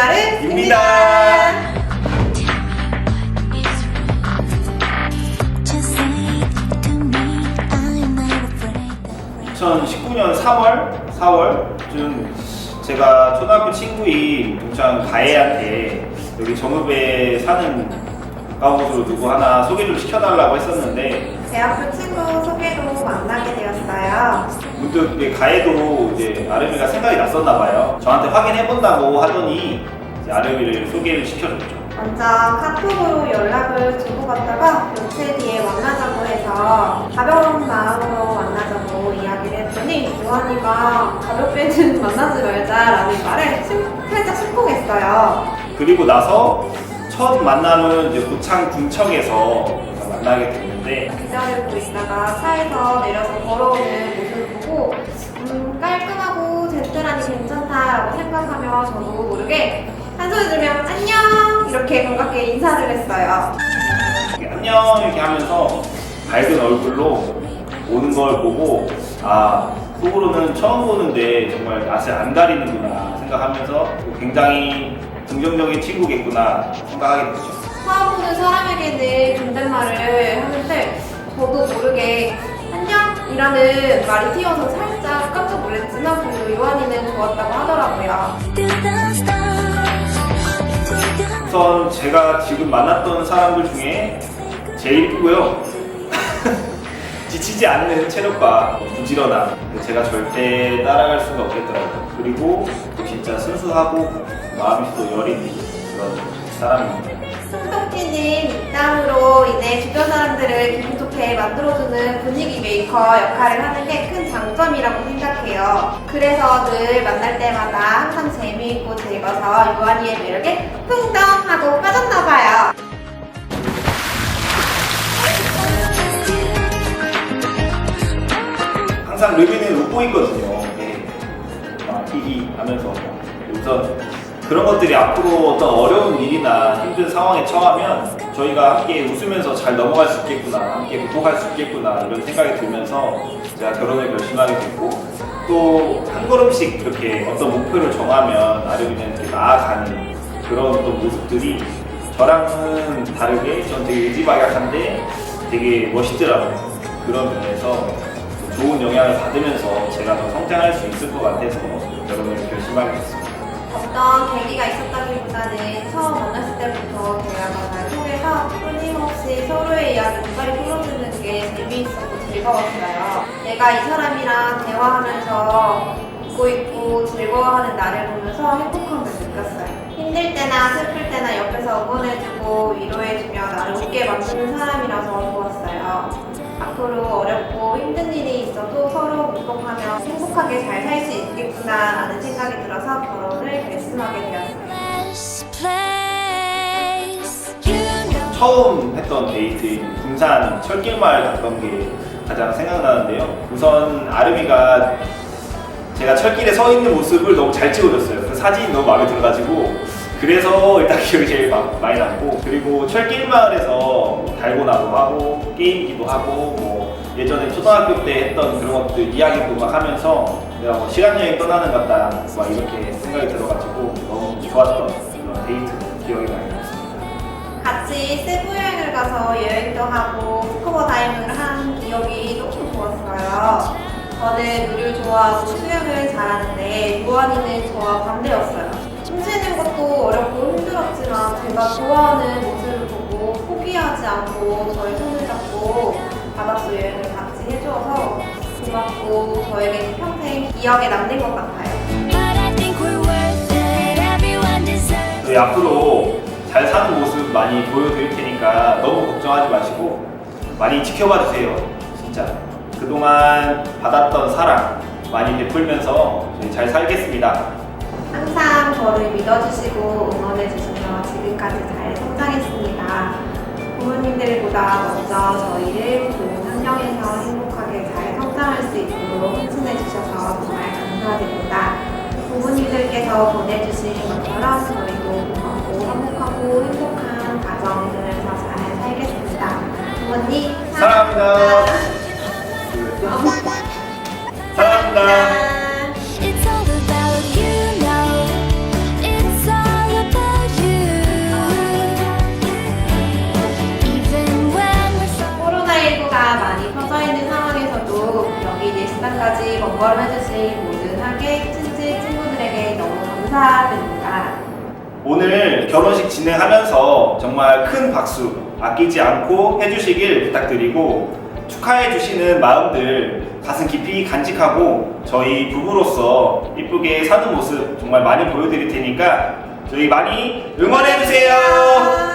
나르입니다. 2019년 3월, 4월쯤 제가 초등학교 친구인 동창 가혜한테 여기 정읍에 사는 가곳으로 누구 하나 소개 좀 시켜달라고 했었는데 대학교 친구 소개로 만나게 되었어요. 문득 가해도 이제 아름이가 생각이 났었나 봐요. 저한테 확인해본다고 하더니 이제 아름이를 소개를 시켜줬죠. 먼저 카톡으로 연락을 주고받다가 며칠 뒤에 만나자고 해서 가벼운 마음으로 만나자고 이야기를 했더니 요한이가 가볍게는 만나지 말자라는 말에 심- 살짝 심쿵했어요. 그리고 나서 첫 만남은 이제 고창 군청에서 만나게 됐는데 기다리고 있다가 차에서 내려서 걸어오는 모습을 보고 음, 깔끔하고 젠틀하니 괜찮다라고 생각하며 저도 모르게 한 소리 들면 안녕 이렇게 반갑게 인사를 했어요. 이렇게 안녕 이렇게 하면서 밝은 얼굴로 오는 걸 보고 아 속으로는 처음 보는데 정말 낯을 안 가리는구나 생각하면서 굉장히 긍정적인 친구겠구나 생각하게 됐죠. 처음 보는 사람에게는 존댓말을 하는데 저도 모르게 안녕이라는 말이 튀어서 살짝 깜짝 놀랐지만 그래도 요한이는 좋았다고 하더라고요. 우선 제가 지금 만났던 사람들 중에 제일 이쁘고요. 지치지 않는 체력과 부지런함. 제가 절대 따라갈 수가 없겠더라고요. 그리고 진짜 순수하고 마음이 또 여린 그런 사람입니다. 손덕지는 입담으로 인해 주변 사람들을 기분 좋게 만들어주는 분위기 메이커 역할을 하는 게 큰 장점이라고 생각해요. 그래서 늘 만날 때마다 항상 재미있고 즐거워서 요한이의 매력에 풍덩 하고 빠졌나봐요. 항상 르비는 웃고 있거든요. 히히 하면서 우선 그런 것들이 앞으로 어떤 어려운 일이나 힘든 상황에 처하면 저희가 함께 웃으면서 잘 넘어갈 수 있겠구나, 함께 극복할 수 있겠구나 이런 생각이 들면서 제가 결혼을 결심하게 됐고 또 한 걸음씩 이렇게 어떤 목표를 정하면 아름이는 이렇게 나아가는 그런 어떤 모습들이 저랑은 다르게 전 되게 의지박약한데 되게 멋있더라고요. 그런 면에서 좋은 영향을 받으면서 제가 더 성장할 수 있을 것 같아서 결혼을 결심하게 됐습니다. 어떤 계기가 있었다기보다는 처음 만났을 때부터 대화가 잘 통해서 끊임없이 서로의 이야기 끝까지 풀어주는 게 재미있었고 즐거웠어요. 내가 이 사람이랑 대화하면서 웃고 있고 즐거워하는 나를 보면서 행복한 걸 느꼈어요. 힘들 때나 슬플 때나 옆에서 응원해주고 위로해주며 나를 웃게 만드는 사람이라서 좋았어요. 앞으로 어렵고 힘든 일이 있어도 서로 극복하며 행복하게 잘 살 수 있겠구나라는 생각이 들어서 결혼을 결심하게 되었습니다. 처음 했던 데이트인 군산 철길마을 갔던 게 가장 생각나는데요. 우선 아름이가 제가 철길에 서 있는 모습을 너무 잘 찍어줬어요. 그 사진이 너무 마음에 들어가지고 그래서 일단 기억이 제일 마- 많이 남고 그리고 철길마을에서 달고나도 하고 게임기도 하고 뭐 예전에 초등학교 때 했던 그런 것들 이야기도 막 하면서 내가 뭐 시간 여행 떠나는 것 같다 막 이렇게 생각이 들어가지고 너무 좋았던 그런 데이트 기억이 많이 남습니다. 같이 세부 여행을 가서 여행도 하고 스쿠버 다이빙을 한 기억이 너무 좋았어요. 저는 물을 좋아하고 수영을 잘하는데 요한이는 저와 반대였어요. 춤추는 것도 어렵고 힘들었지만 제가 좋아하는 모습을 보고 포기하지 않고 저의 손을 잡고 바닷속 여행을 같이 해주어서 고맙고 저에게 평 생 기억에 남는 것 같아요. 저희 앞으로 잘 사는 모습 많이 보여드릴 테니까 너무 걱정하지 마시고 많이 지켜봐 주세요. 진짜. 그동안 받았던 사랑 많이 베풀면서 저희 잘 살겠습니다. 항상 저를 믿어주시고 응원해주시며 지금까지 잘 성장했습니다. 부모님들보다 먼저 저희를 좋은 환경에서 행복하게 잘 성장할 수 있도록 헌신해 주셔서 정말 감사드립니다. 부모님들께서 보내주신 것처럼 저희도 건강하고 행복하고 행복한 가정 이루면서 잘 살겠습니다. 부모님 사랑합니다. 사랑합니다. 번거로워해주신 모든 하객, 친지, 친구들에게 너무 감사드립니다. 오늘 결혼식 진행하면서 정말 큰 박수 아끼지 않고 해주시길 부탁드리고 축하해주시는 마음들 가슴 깊이 간직하고 저희 부부로서 이쁘게 사는 모습 정말 많이 보여드릴 테니까 저희 많이 응원해주세요.